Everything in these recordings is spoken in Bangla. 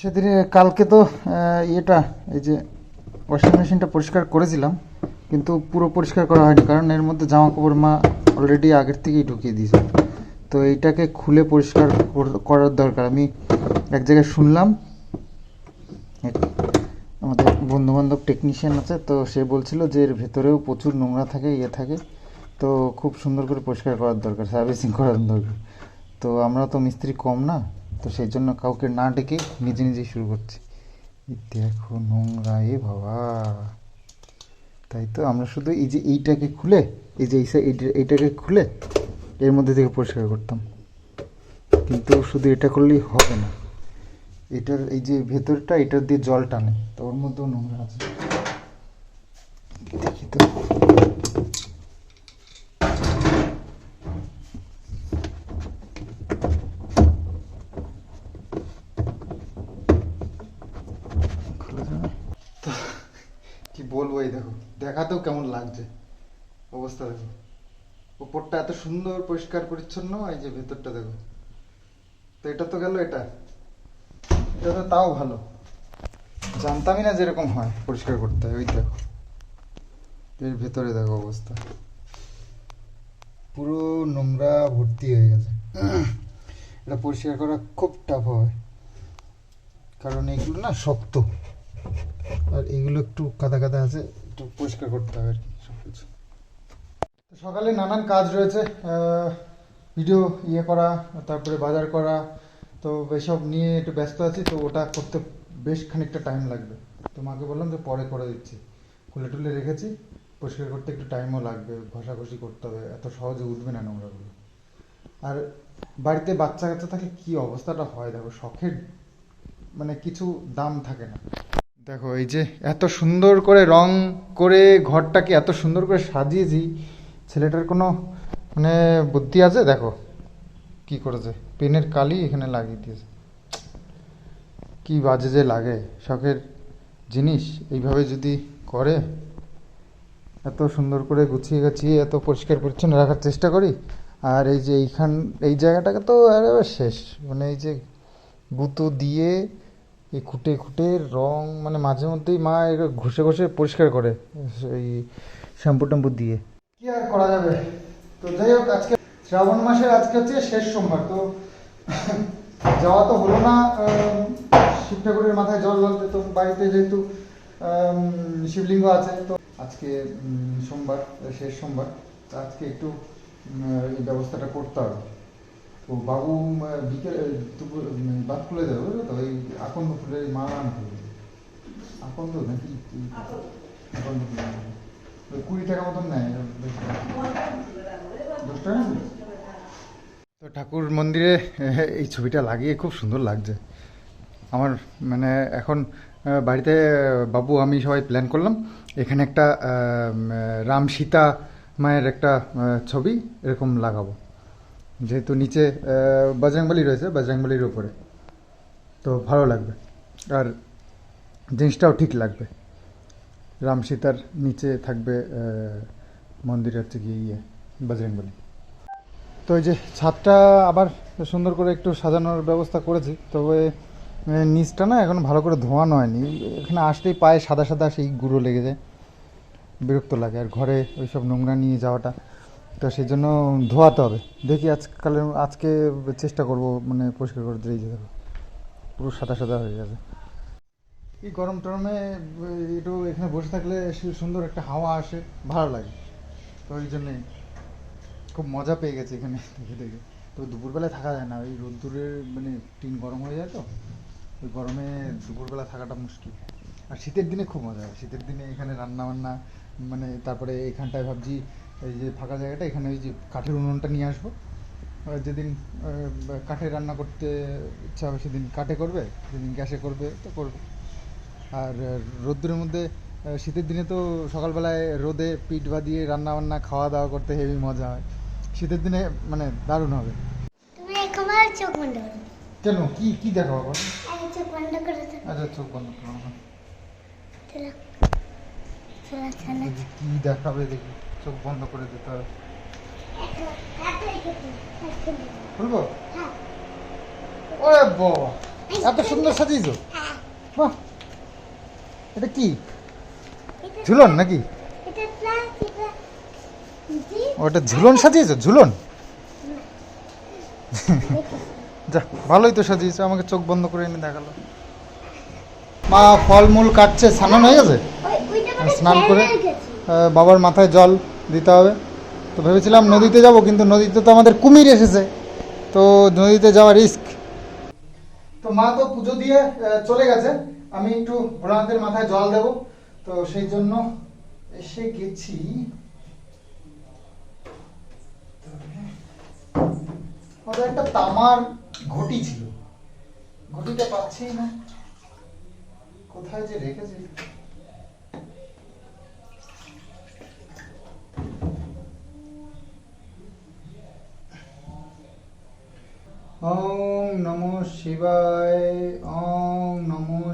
সেদিনে কালকে তো ইয়েটা, এই যে ওয়াশিং মেশিনটা পরিষ্কার করেছিলাম, কিন্তু পুরো পরিষ্কার করা হয়নি, কারণ এর মধ্যে জামা কাপড় মা অলরেডি আগের থেকেই ঢুকিয়ে দিয়েছে। তো এইটাকে খুলে পরিষ্কার করার দরকার। আমি এক জায়গায় শুনলাম আমাদের বন্ধু বান্ধব টেকনিশিয়ান আছে, তো সে বলছিল যে এর ভেতরেও প্রচুর নোংরা থাকে ইয়ে থাকে, তো খুব সুন্দর করে পরিষ্কার করার দরকার সার্ভিসিং করার দরকার। তো আমরা তো মিস্ত্রি কম না তো সেই জন্য কাউকে না ডেকে নিজে নিজেই শুরু করছি। দেখো নোংরা এ বাবা। তাই তো আমরা শুধু এই যে এইটাকে খুলে, এই যে এইটাকে খুলে এর মধ্যে থেকে পরিষ্কার করতাম। কিন্তু শুধু এটা করলেই হবে না। এটার এই যে ভেতরটা, এটার দিয়ে জল টানে, তো ওর মধ্যেও নোংরা আছে। দেখি তো খোলা যাবে? তো কি বলব এই দেখো দেখাতেও কেমন লাগছে অবস্থা দেখো উপরটা এত সুন্দর, পরিষ্কার, পরিচ্ছন্ন, এই যে ভেতরটা দেখো। তো এটা তো গেল এটা। এটা তো তাও ভালো। জানতামই না যেরকম হয় পরিষ্কার করতে হয় ওই দেখো। এর ভেতরে দেখো অবস্থা। পুরো নোংরা ভর্তি হয়ে গেছে। এটা পরিষ্কার করা খুব টাফ হবে কারণ এগুলো না শক্ত। আর এগুলো একটু কাদা কাদা আছে, একটু পরিষ্কার করতে হবে আর কি। সকালে নানান কাজ রয়েছে ভিডিও ইয়ে করা, তারপরে বাজার করা, তো এসব নিয়ে একটু ব্যস্ত আছি, তো ওটা করতে বেশ খানিকটা টাইম লাগবে। তো মাকে বললাম যে পরে করে দিচ্ছি। খুলে টুলে রেখেছি, পরিষ্কার করতে একটু টাইমও লাগবে, ঘষাঘষি করতে হবে, এত সহজে উঠবে না নোংরাগুলো। আর বাড়িতে বাচ্চা কাচ্চা থাকলে কি অবস্থাটা হয়? দেখো, শখের মানে কিছু দাম থাকে না। দেখো, এই যে এত সুন্দর করে রং করে ঘরটাকে এত সুন্দর করে সাজিয়েছি ছেলেটার কোনো মানে বুদ্ধি আছে? দেখো। কি করেছে? পেনের কালি এখানে লাগিয়ে দিয়েছে। কি বাজে যে লাগে। শখের জিনিস। এইভাবে যদি করে, এত সুন্দর করে গুছিয়ে গাছিয়ে, এত পরিষ্কার পরিচ্ছন্ন রাখার চেষ্টা করি, আর এই যে এইখান, এই জায়গাটাকে তো একেবারে শেষ। মানে এই যে গুঁতো দিয়ে এই খুঁটে খুঁটে রং মানে মাঝে মধ্যেই মা ঘষে ঘষে পরিষ্কার করে, এই শ্যাম্পু ট্যাম্পু দিয়ে। কি আর করা যাবে? তো যাই হোক আজকে শ্রাবণ মাসের আজকে হচ্ছে শেষ সোমবার তো যাওয়া তো হলো না শিব ঠাকুরের মাথায় জল তো বাড়িতে যেহেতু শিবলিঙ্গ আছে তো আজকে সোমবার শেষ সোমবার আজকে একটু এই ব্যবস্থাটা করতে হবে। তো বাবু বিকেল দুপুর বাদ খুলে দেবে বুঝলো তো? ওই আকন্দ ফুলের মালা আনতে আকন্দ নাকি? আকন্দ। ফুল আনতে হবে। ওই কুড়ি টাকা মতন নেয় দশ টাকা? তো ঠাকুর মন্দিরে এই ছবিটা লাগিয়ে খুব সুন্দর লাগছে। আমার মানে এখন বাড়িতে বাবু, আমি সবাই প্ল্যান করলাম। এখানে একটা রাম সীতা মায়ের একটা ছবি এরকম লাগাবো। যেহেতু নিচে বজরংবলী রয়েছে, বজরংবলীর ওপরে তো ভালো লাগবে। আর জিনিসটাও ঠিক লাগবে। রাম সীতার নিচে থাকবে মন্দির হচ্ছে গিয়ে ইয়ে বজরংবলী তো এই যে ছাদটা আবার সুন্দর করে একটু সাজানোর ব্যবস্থা করেছি, তবে নিচটা না এখন ভালো করে ধোয়ানো হয়নি এখানে আসলেই পায়ে সাদা সাদা সেই গুঁড়ো লেগে যায়, বিরক্ত লাগে। আর ঘরে ওই সব নোংরা নিয়ে যাওয়াটা, তো সেই জন্য ধোয়াতে হবে। দেখি আজকালের, আজকে চেষ্টা করব মানে পরিষ্কার করে দিয়ে যেতে পুরো সাদা সাদা হয়ে যাবে এই গরম টরমে একটু এখানে বসে থাকলে সুন্দর একটা হাওয়া আসে, ভালো লাগে। তো ওই জন্যই খুব মজা পেয়ে গেছে এখানে, দেখে দেখে। তো দুপুরবেলায় থাকা যায় না, ওই রোদ্দুরের মানে টিন গরম হয়ে যায় তো, ওই গরমে দুপুরবেলা থাকাটা মুশকিল। আর শীতের দিনে খুব মজা হয়, শীতের দিনে এখানে রান্না বান্না মানে তারপরে এখানটায় ভাবছি, এই যে ফাঁকা জায়গাটা, এখানে ওই যে কাঠের উনুনটা নিয়ে আসব। যেদিন কাঠে রান্না করতে ইচ্ছা হবে সেদিন কাঠে করবে, যেদিন গ্যাসে করবে, তো করবে। আর রোদ্দুরের মধ্যে শীতের দিনে তো সকালবেলায় রোদে পিঠ বাঁধিয়ে রান্না বান্না খাওয়া দাওয়া করতে হেভি মজা হয়। শীতের দিনে মানে দারুণ হবে। তুমি একবার চোখ বন্ধ কেন? কি কি দেখাবো আবার আগে চোখ বন্ধ করে তো আচ্ছা চোখ বন্ধ করো চলো চলো চলো। কি দেখাবে দেখি চোখ বন্ধ করে দিতে হবে। খুলবো? হ্যাঁ। ওরে বাবা এত সুন্দর সাজিয়েছো। হ্যাঁ। বাহ। এটা কি? ঝুলন নাকি? ওটা ঝুলন সাজিয়েছো? ঝুলন? যা ভালোই তো সাজিয়েছো আমাকে চোখ বন্ধ করে এনে দেখাল। মা ফলমূল কাটছে স্নান হয়ে গেছে? মানে স্নান করে বাবার মাথায় জল দিতে হবে। তো ভেবেছিলাম নদীতে যাব কিন্তু নদীতে তো আমাদের কুমির এসেছে। তো নদীতে যাওয়া রিস্ক। তো মা তো পুজো দিয়ে চলে গেছে। আমি একটু ভোলানাথের মাথায় জল দেব। তো সেই জন্য এসে গেছি। একটা তামার ঘটি ছিল। ঘটিটা পাচ্ছি না। কোথায় যে রেখেছি? ওম নমো শিবায়। ওম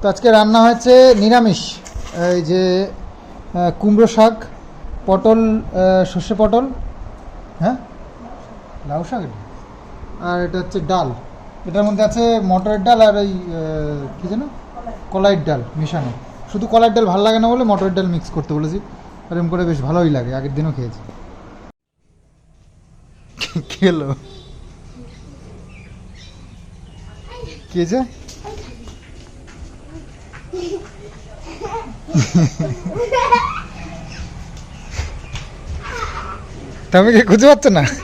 তো আজকে রান্না হয়েছে নিরামিষ। এই যে কুমড়ো শাক পটল সর্ষে পটল হ্যাঁ? লাউ শাক আর এটা হচ্ছে ডাল। এটার মধ্যে আছে মটরের ডাল আর আহ, কি যেন? কলাইয়ের ডাল মিশানো। শুধু কলাইয়ের ডাল ভালো লাগে না বলে মটরের ডাল মিক্স করতে বলেছি। এরকম করে বেশ ভালোই লাগে আগের দিনও খেয়েছি। খেলো কে হয়েছে তুমি কি খুঁজে পাচ্ছ না?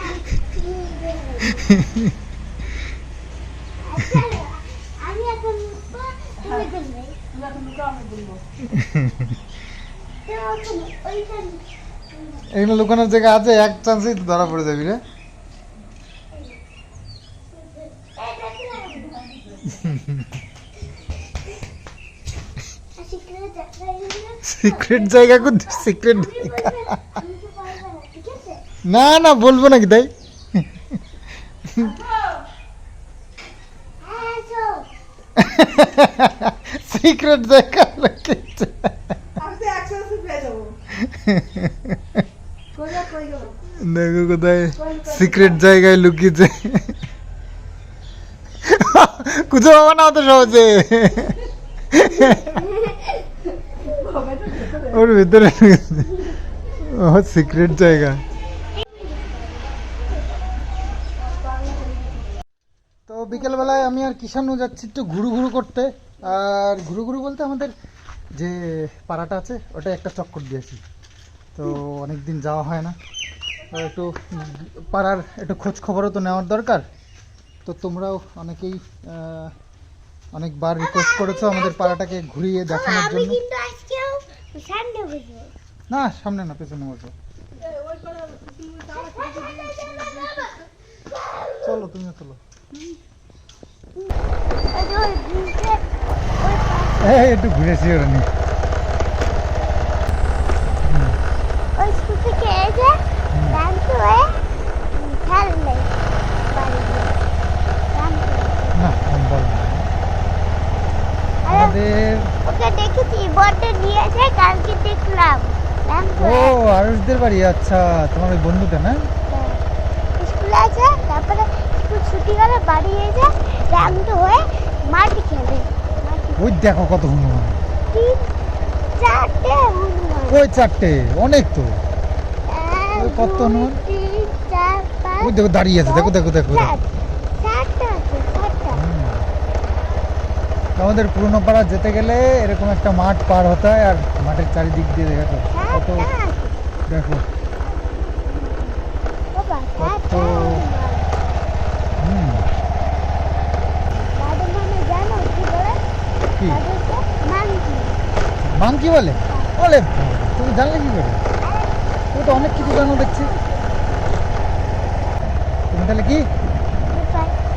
এগুলো লুকানোর জায়গা আছে এক চান্সেই ধরা পড়ে যাবি রে। সিক্রেট জায়গা কোন সিক্রেট না না বলব নাকি তাই সিক্রেট জায়গা লুকিয়েছে। আমি একসাথে পেয়ে যাব কোথায় কই গেল দেখো কোথায় সিক্রেট জায়গায় লুকিয়েছে খুঁজে পাবো না অত সহজে ওর ভিতরে। ও সিক্রেট জায়গা। তো বিকেলবেলায় আমি আর কিষানু যাচ্ছি একটু ঘুরু ঘুরু করতে। আর ঘুরু ঘুরু বলতে আমাদের যে পাড়াটা আছে ওটা একটা চক্কর দিয়েছি তো অনেক দিন যাওয়া হয় না। তো একটু পাড়ার একটু খোঁজ খবরও তো নেওয়ার দরকার। তো তোমরাও অনেকেই অনেকবার রিকোয়েস্ট করেছ আমাদের পাড়াটাকে ঘুরিয়ে দেখানোর জন্য। না সামনে না পেছনে বসো। চলো তুমিও চলো। একটু ঘুরেছি ওরা নিয়ে ওই স্কুল থেকে এসে ডান্স হয়ে খেললে বাড়ি গিয়ে। dance হয়ে। না আমি বলব না। আরে আমাদের ওকে দেখেছি বর্ডে দেখলাম? ও হয়ে। আরুষদের বাড়ি আচ্ছা তোমার ওই বন্ধুটা না? স্কুলে আছে তারপরে স্কুল ছুটি হলে বাড়ি এসে হয়ে মাটি খেলে। ওই দেখো কত হনুমান। তিন চারটে হনুমান। চারটে অনেক তো। কত হনুমান? ওই দেখো দাঁড়িয়ে আছে দেখো দেখো দেখো চার। চারটা আছে চারটা হুম। আমাদের পুরনো পাড়া যেতে গেলে এরকম একটা মাঠ পার হতে হয় আর মাঠের চারিদিক দিয়ে দেখো কত দেখো। কত- জানো। কি বলে? মাংকি বলে? বলে? তুমি জানলে কি করে? তুমি তো অনেক কিছু জানো দেখছি। তুমি তাহলে কি?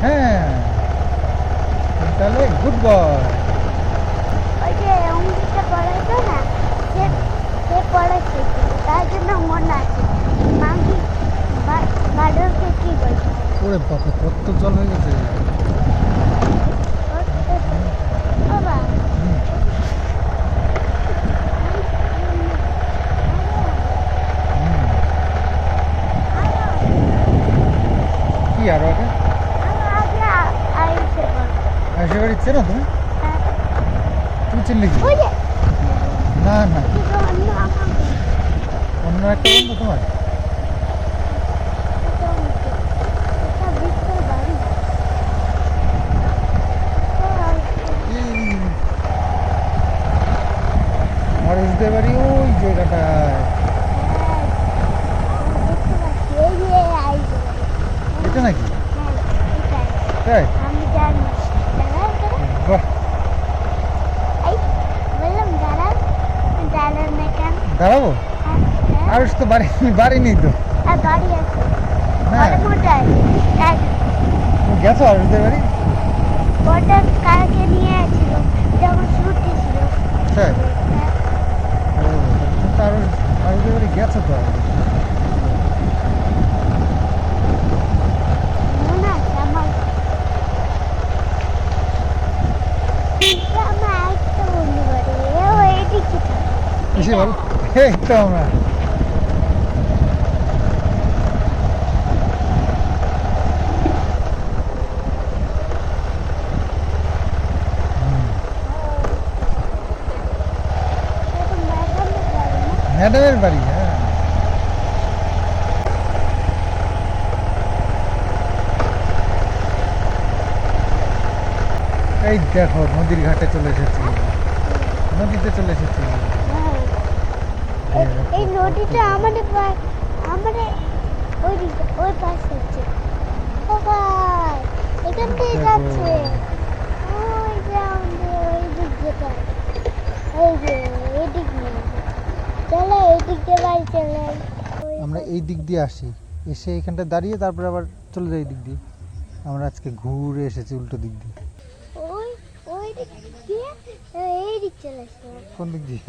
হ্যাঁ। তাহলে গুড বয়। ওই যে অঙ্কিতা পড়াতো না সে সে পড়াচ্ছে তার জন্য মনে আছে। মামি বাদরকে কি বলছে ওরে বাবা কত জল হয়ে গেছে বাবা হুম। হুম। কি আরও আগে আগে আইসে বলতো আয়সা বাড়ি চেনো তুমি যে। না না। অন্য একটা বন্ধু তোমার? মরেশদের বাড়ি ওই জায়গাটায় এটা নাকি তাই আমি জানি দাঁড়ান দাঁড়ান বাহ এই বললাম দাঁড়ান দাঁড়ান না কেন দাঁড়াবো আর তো বাড়ি নেই তো? আর আছে। না বড় এক গেছো আরুষদের বাড়ি? বড় কালকে নিয়ে আসছিল যখন ছুটি ছিল। তাই হ্যাঁ, ও, তো আরও আরুষদের বাড়ি গেছো তো আমার এটা আমার একটা বন্ধু বাড়ি ও এদিকে থাকে। এসে বল এই তো আমরা হুম, এটা ম্যাডামের বাড়ি না? ম্যাডামের বাড়ি হ্যাঁ এই দেখো নদীর ঘাটে চলে এসেছি? নদীতে চলে এসেছি। এই- নদীটা আমাদের আমাদের ওই ওই পাশে আছে এখান থেকে যাচ্ছে। ওই যে ওই দিক যেটা। এই যে এই দিক নিয়ে এই দিক দিয়ে বাড়ি চলে আমরা এই দিক দিয়ে আসি। এসে এখানটা দাঁড়িয়ে তারপরে আবার চলে যাই এই দিক দিয়ে। আমরা আজকে ঘুরে এসেছি উল্টো দিক দিয়ে ওই ওই দিক দিয়ে এই দিক চলে কোন দিক দিয়ে?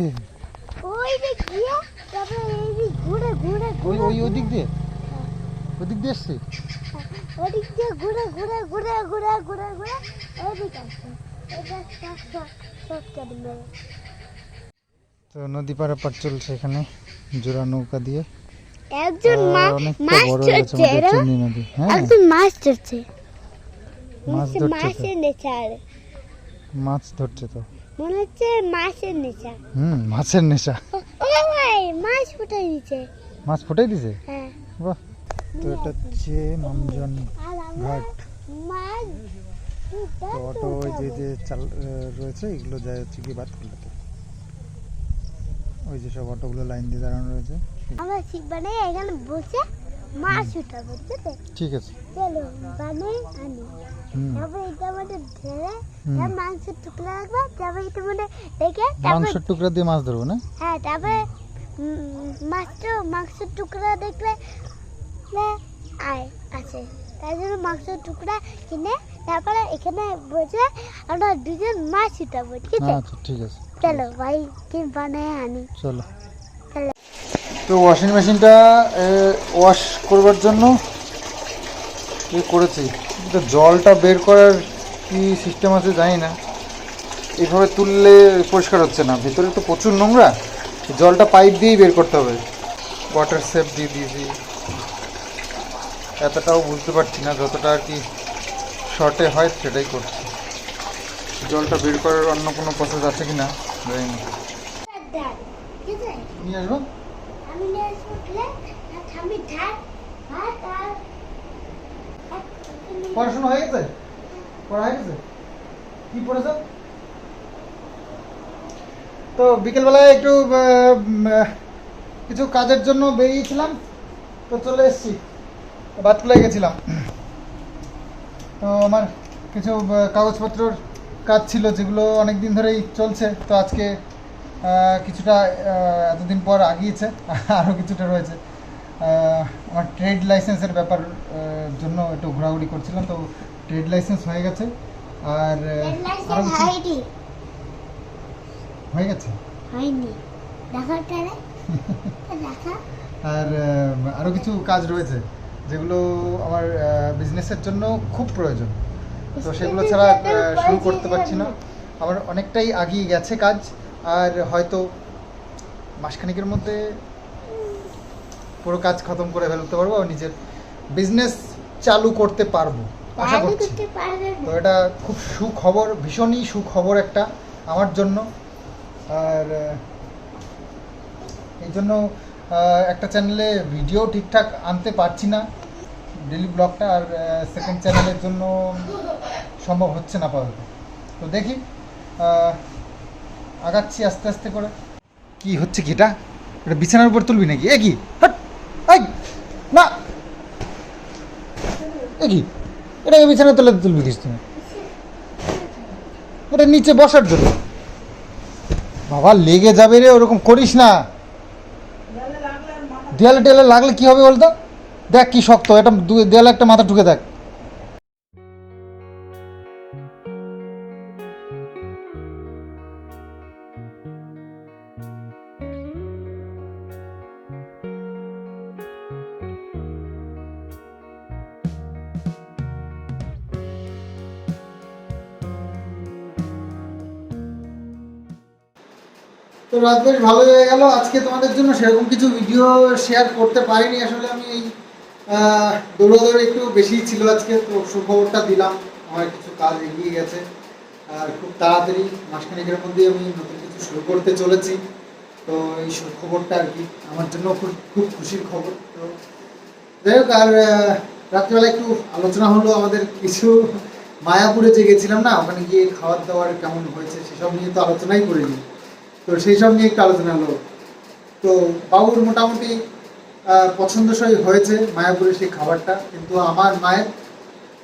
ওই দিক দিয়ে তারপরে এই দিক ঘুরে ঘুরে ওই ওই ওই দিক দিয়ে? ওই দিক দিয়ে ওই দিক দিয়ে ঘুরে ঘুরে ঘুরে ঘুরে ঘুরে ঘুরে। দিক মেরে তো নদী পারাপার চলছে এখানে জোড়া নৌকা দিয়ে। একজন মাছ হয়ে গেছে ধরছে হ্যাঁ। একজন মাছ ধরছে। মাছ ধরছে মাছ ধরছে তো। মনে হচ্ছে মাছের নেচার হুম মাছের নেশা। ও ভাই মাছ ফুটাই দিচ্ছে মাছ ফুটাই দিছে? হ্যাঁ। বাহ তো এটা হচ্ছে মামজন ঘাট। মাছ তো অটো ওই যে যে চাল রয়েছে এগুলো যায় হচ্ছে কি বাতকুল্লাতে ওই যে সব অটোগুলো লাইন দিয়ে দাঁড়ানো রয়েছে। আমরা ঠিক এখানে বসে মাছ উঠাবো ঠিক আছে ঠিক আছে। চলো বানাই আনি। তারপরে এটা ঢেলে হুম। তারপর মাংসের টুকরা রাখব তারপরে এটা রেখে মাংসের টুকরা দিয়ে মাছ ধরবো না? হ্যাঁ তারপরে উম, মাছটা মাংসের টুকরা দেখলে আয় আছে। তাই জন্য মাংসের টুকরা কিনে তারপরে এখানে বসে আমরা দুজন মাছ উঠাবো ঠিক আছে? আচ্ছা ঠিক আছে। চলো ভাই কি বানায় আনি। চলো। তো ওয়াশিং মেশিনটা ওয়াশ করবার জন্য এ করেছি? কিন্তু জলটা বের করার কি সিস্টেম আছে জানি না। এইভাবে তুললে পরিষ্কার হচ্ছে না। ভেতরে তো প্রচুর নোংরা। জলটা পাইপ দিয়েই বের করতে হবে। ওয়াটার সেফ দিয়ে দিয়েছি। এতটাও বুঝতে পারছি না যতটা আর কি শর্টে হয় সেটাই করছি। জলটা বের করার অন্য কোনো প্রসেস আছে কি না। জানি না নিয়ে আসব? পড়াশোনা হয়ে গেছে? পড়া হয়ে গেছে? কি পড়েছ? তো বিকেলবেলায় একটু কিছু কাজের জন্য বেরিয়েছিলাম, তো চলে এসেছি। বাতকুলায় গেছিলাম। তো আমার কিছু কাগজপত্রর কাজ ছিল, যেগুলো অনেক দিন ধরেই চলছে, তো আজকে কিছুটা এতদিন পর আগিয়েছে আরও কিছুটা রয়েছে। আমার ট্রেড লাইসেন্সের ব্যাপার জন্য একটু ঘোরাঘুরি করছিলাম তো ট্রেড লাইসেন্স হয়ে গেছে। আর কিছু হয়ে গেছে? হয়নি। আর। আরও কিছু কাজ রয়েছে যেগুলো আমার বিজনেসের জন্য খুব প্রয়োজন। তো সেগুলো ছাড়া শুরু করতে পারছি না। আমার অনেকটাই আগিয়ে গেছে কাজ। আর হয়তো মাসখানেকের মধ্যে পুরো কাজ খতম করে ফেলতে পারব আর নিজের বিজনেস চালু করতে পারব আশা করছি। তো এটা খুব সুখবর ভীষণই সুখবর একটা আমার জন্য। আর এই জন্য একটা চ্যানেলে ভিডিও ঠিকঠাক আনতে পারছি না। ডেলি ব্লগটা আর সেকেন্ড চ্যানেলের জন্য সম্ভব হচ্ছে না আপাতত তো দেখি আগাচ্ছি আস্তে আস্তে করে। কি হচ্ছে কি এটা? এটা বিছানার উপর তুলবি নাকি? এ কি? হাট! এই! না! এ কি? এটাকে বিছানা তুলে তুলবি কিস তুমি? ওটা নিচে বসার জন্য। বাবা, লেগে যাবে রে, ওরকম করিস না। দেয়ালে টেয়ালে লাগলে কি হবে বলতো? দেখ কি শক্ত, এটা দেয়ালে একটা মাথা ঢুকে দেখ। তো রাত বেশ ভালো হয়ে গেল। আজকে তোমাদের জন্য সেরকম কিছু ভিডিও শেয়ার করতে পারিনি। আসলে আমি এই দৌড়াদৌড়ি একটু বেশি ছিল আজকে, তো সুখবরটা দিলাম। আমার কিছু কাজ এগিয়ে গেছে। আর খুব তাড়াতাড়ি মাসখানেকের মধ্যেই আমি নতুন কিছু শুরু করতে চলেছি। তো এই সুখবরটা আর কি, আমার জন্য খুব খুব খুশির খবর। তো যাই হোক, আর রাত্রিবেলা একটু আলোচনা হলো আমাদের কিছু। মায়াপুরে যে গেছিলাম না, ওখানে গিয়ে খাওয়ার দাওয়ার কেমন হয়েছে, সেসব নিয়ে তো আলোচনাই করিনি। তো সেই সব নিয়ে একটু আলোচনা হলো। তো বাবুর মোটামুটি পছন্দসই হয়েছে মায়াপুরের সেই খাবারটা কিন্তু আমার মায়ের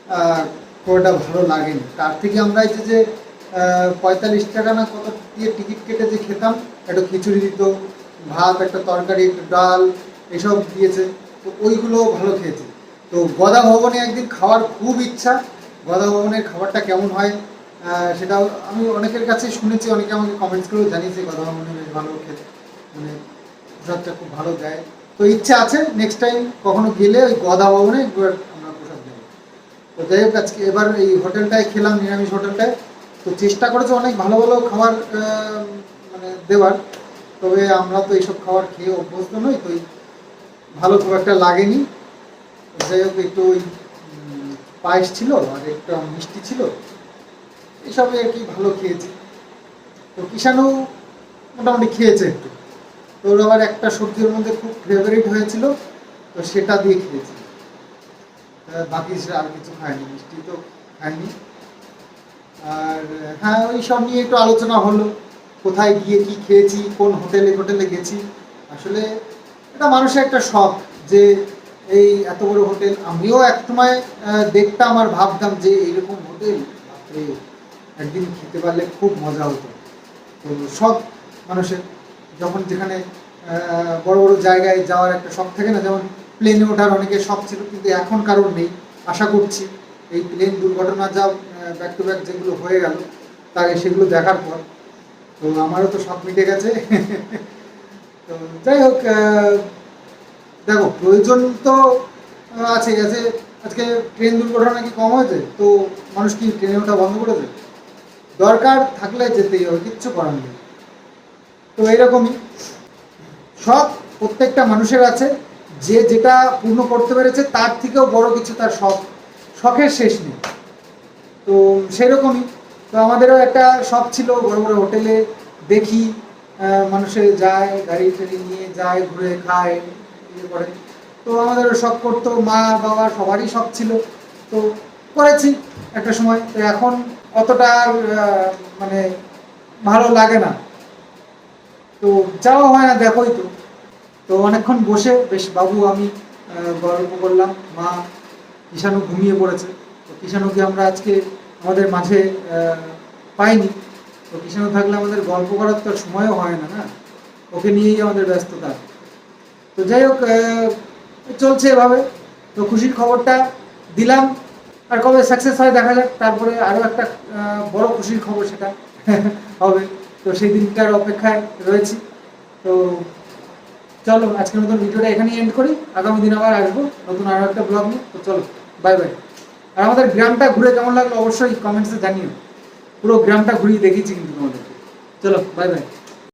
আহ, খুব একটা ভালো লাগেনি। তার থেকে আমরা এই যে পঁয়তাল্লিশ টাকা না কত দিয়ে টিকিট কেটে যে খেতাম একটা খিচুড়ি দিত ভাত একটা তরকারি একটা ডাল এসব দিয়েছে তো ওইগুলো ভালো খেয়েছে। তো গদা ভবনে একদিন খাওয়ার খুব ইচ্ছা গদা ভবনের খাবারটা কেমন হয় সেটাও আমি অনেকের কাছে শুনেছি, অনেকে আমাকে কমেন্টস করেও জানিয়েছে গদা ভবনে বেশ ভালো খেতে মানে প্রসাদটা খুব ভালো দেয় তো ইচ্ছা আছে নেক্সট টাইম কখনো গেলে ওই গদা ভবনে আমরা প্রসাদ দেবো তো যাই হোক, আজকে এবার এই হোটেলটায় খেলাম, নিরামিষ হোটেলটায়। তো চেষ্টা করেছে অনেক ভালো ভালো খাবার মানে দেওয়ার, তবে আমরা তো এইসব খাবার খেয়ে অভ্যস্ত নই, তো ভালো খুব একটা লাগেনি। যাই হোক, একটু ওই পায়েস ছিল, আর একটা মিষ্টি ছিল। এসবই আর কি ভালো খেয়েছি। তো কিষানও মোটামুটি খেয়েছে একটু। তো ওর আবার একটা সবজির মধ্যে খুব ফেভারিট হয়েছিল, তো সেটা দিয়ে খেয়েছি। বাকি আর কিছু খায়নি, মিষ্টি তো খায়নি। আর হ্যাঁ ওই সব নিয়ে একটু আলোচনা হলো, কোথায় গিয়ে কি খেয়েছি, কোন হোটেলে হোটেলে গেছি। আসলে এটা মানুষের একটা শখ যে এই এত বড় হোটেল, আমিও এক সময় দেখতাম আর ভাবতাম যে এইরকম হোটেল একদিন খেতে পারলে খুব মজা হতো। তো সব মানুষের যখন যেখানে বড় বড় জায়গায় যাওয়ার একটা শখ থাকে না, যেমন প্লেনে ওঠার অনেকের শখ ছিল, কিন্তু এখন কারোর নেই। আশা করছি এই প্লেন দুর্ঘটনা যা ব্যাক টু ব্যাক যেগুলো হয়ে গেল তাকে সেগুলো দেখার পর। তো আমারও তো শখ মিটে গেছে। তো যাই হোক দেখো, প্রয়োজন তো আছে আছে আজকে ট্রেন দুর্ঘটনা কি কম হয়েছে? তো মানুষ কি ট্রেনে ওঠা বন্ধ করেছে? দরকার থাকলে যেতেই হবে, কিচ্ছু করার নেই। তো এরকমই শখ প্রত্যেকটা মানুষের আছে, যে যেটা পূর্ণ করতে পেরেছে তার থেকেও বড় কিছু তার শখ। শখের শেষ নেই। তো সেরকমই তো আমাদেরও একটা শখ ছিল, বড় বড় হোটেলে দেখি মানুষে যায়, গাড়ি টাড়ি নিয়ে যায়, ঘুরে খায় ইয়ে করে। তো আমাদেরও শখ করতো, মা, বাবা সবারই শখ ছিল। তো করেছি একটা সময়। তো এখন অতটা মানে ভালো লাগে না। তো যাওয়া হয় না, দেখোই তো। তো অনেকক্ষণ বসে, বেশ বাবু আমি গল্প করলাম, মা কিষাণু ঘুমিয়ে পড়েছে। তো কিষাণুকে আমরা আজকে আমাদের মাঝে পাইনি। তো কিষাণু থাকলে আমাদের গল্প করার তো সময়ও হয় না না? ওকে নিয়েই আমাদের ব্যস্ততা। তো যাই হোক চলছে এভাবে। তো খুশির খবরটা দিলাম। আর কবে সাকসেস হয় দেখা যাক, তারপরে আরও একটা বড় খুশির খবর সেটা হবে। তো সেই দিনটার অপেক্ষায় রয়েছি। তো চলো, আজকের মতন ভিডিওটা এখানেই এন্ড করি। আগামী দিন আবার আসব নতুন আরও একটা ব্লগ নিয়ে। তো চলো বাই বাই আর আমাদের গ্রামটা ঘুরে কেমন লাগল অবশ্যই কমেন্টসে জানিও। পুরো গ্রামটা ঘুরিয়ে দেখিয়েছি কিন্তু তোমাদেরকে। চলো বাই বাই